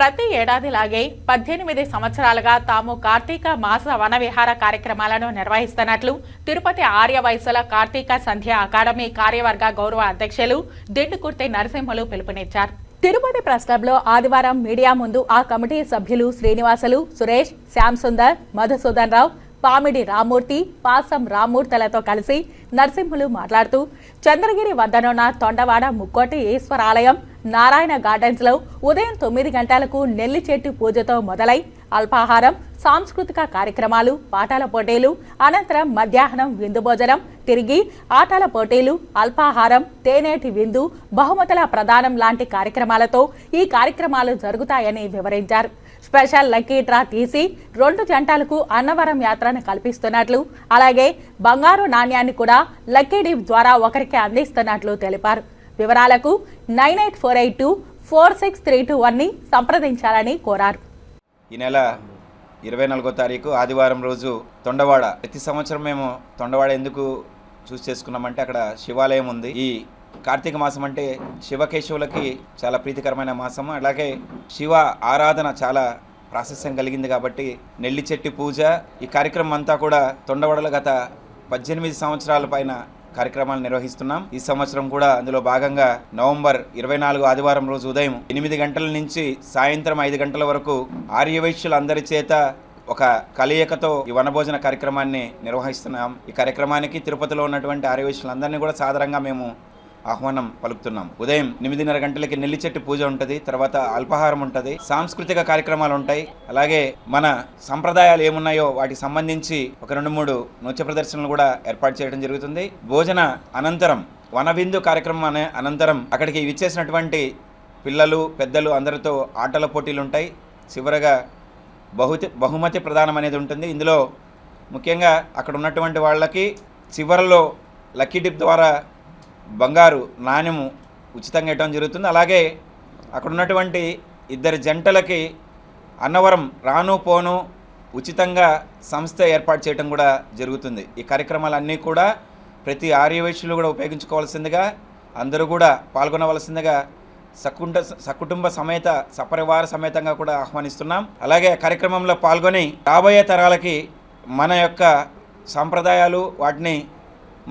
ప్రతి ఏడాదిలాగే పద్దెనిమిది సంవత్సరాలుగా తాము కార్తీక మాస వన విహార కార్యక్రమాలను నిర్వహిస్తున్నట్లు తిరుపతి ఆర్యవైశ్యుల కార్తీక సంధ్య అకాడమీ కార్యవర్గ గౌరవ అధ్యక్షులు దిండుకుర్తి నరసింహులు పిలుపునిచ్చారు. తిరుపతి ప్రెస్ క్లబ్లో ఆదివారం మీడియా ముందు ఆ కమిటీ సభ్యులు శ్రీనివాసులు సురేష్ శ్యామ్ సుందర్ మధుసూదన్ రావు పామిడి రామూర్తి పాసం రామూర్తులతో కలిసి నరసింహులు మాట్లాడుతూ చంద్రగిరి వద్దనున్న తొండవాడ ముక్కోటి ఈశ్వరాలయం నారాయణ గార్డెన్స్లో ఉదయం తొమ్మిది గంటలకు నెల్లి చెట్టు పూజతో మొదలై అల్పాహారం సాంస్కృతిక కార్యక్రమాలు పాటల పోటీలు అనంతరం మధ్యాహ్నం విందు భోజనం తిరిగి ఆటల పోటీలు అల్పాహారం తేనేటి విందు బహుమతుల ప్రదానం లాంటి కార్యక్రమాలతో ఈ కార్యక్రమాలు జరుగుతాయని వివరించారు. స్పెషల్ లక్కీ డ్రా తీసి రెండు జంటలకు అన్నవరం యాత్రను కల్పిస్తున్నట్లు అలాగే బంగారు నాణ్యాన్ని కూడా లక్కీ డీప్ ద్వారా ఒకరికి అందిస్తున్నట్లు తెలిపారు. వివరాలకు nine eight four eight two four six three two వన్ని సంప్రదించాలని కోరారు. ఈ నెల ఇరవై నాలుగో తారీఖు ఆదివారం రోజు తొండవాడ. ప్రతి సంవత్సరం మేము తొండవాడ ఎందుకు చూస్ చేసుకున్నామంటే అక్కడ శివాలయం ఉంది. ఈ కార్తీక మాసం అంటే శివకేశవులకి చాలా ప్రీతికరమైన మాసం. అలాగే శివ ఆరాధన చాలా ప్రాశస్యం కలిగింది కాబట్టి నెల్లి చెట్టి పూజ ఈ కార్యక్రమం అంతా కూడా తొండవడల గత పద్దెనిమిది సంవత్సరాల పైన కార్యక్రమాలు నిర్వహిస్తున్నాం. ఈ సంవత్సరం కూడా అందులో భాగంగా నవంబర్ ఇరవై నాలుగు ఆదివారం రోజు ఉదయం ఎనిమిది గంటల నుంచి సాయంత్రం ఐదు గంటల వరకు ఆర్యవైశ్యులందరి చేత ఒక కలయికతో ఈ వనభోజన కార్యక్రమాన్ని నిర్వహిస్తున్నాం. ఈ కార్యక్రమానికి తిరుపతిలో ఉన్నటువంటి ఆర్యవేశ్యులందరినీ కూడా సాధారణంగా మేము ఆహ్వానం పలుకుతున్నాం. ఉదయం ఎనిమిదిన్నర గంటలకి నెల్లి చెట్టు పూజ ఉంటుంది తర్వాత అల్పాహారం ఉంటుంది సాంస్కృతిక కార్యక్రమాలు ఉంటాయి. అలాగే మన సంప్రదాయాలు ఏమున్నాయో వాటికి సంబంధించి ఒక రెండు మూడు నృత్య ప్రదర్శనలు కూడా ఏర్పాటు చేయడం జరుగుతుంది. భోజన అనంతరం వనవిందు కార్యక్రమం అనే అనంతరం అక్కడికి విచ్చేసినటువంటి పిల్లలు పెద్దలు అందరితో ఆటల పోటీలు ఉంటాయి. చివరగా బహుతి బహుమతి ప్రదానం అనేది ఉంటుంది. ఇందులో ముఖ్యంగా అక్కడ ఉన్నటువంటి వాళ్ళకి చివరలో లక్కీ డిప్ ద్వారా బంగారు నాణ్యము ఉచితంగా ఇవ్వడం జరుగుతుంది. అలాగే అక్కడ ఉన్నటువంటి ఇద్దరు జంటలకి అన్నవరం రాను పోను ఉచితంగా సంస్థ ఏర్పాటు చేయడం కూడా జరుగుతుంది. ఈ కార్యక్రమాలన్నీ కూడా ప్రతి ఆర్యవేశ్యులు కూడా ఉపయోగించుకోవాల్సిందిగా అందరూ కూడా పాల్గొనవలసిందిగా సకుంట సకుటుంబ సమేత సపరివార సమేతంగా కూడా ఆహ్వానిస్తున్నాం. అలాగే కార్యక్రమంలో పాల్గొని రాబోయే తరాలకి మన యొక్క సాంప్రదాయాలు వాటిని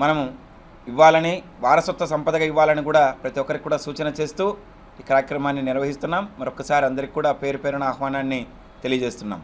మనము ఇవ్వాలని వారసత్వ సంపదగా ఇవ్వాలని కూడా ప్రతి ఒక్కరికి కూడా సూచన చేస్తూ ఈ కార్యక్రమాన్ని నిర్వహిస్తున్నాం. మరొకసారి అందరికి కూడా పేరు పేరున ఆహ్వానాన్ని తెలియజేస్తున్నాం.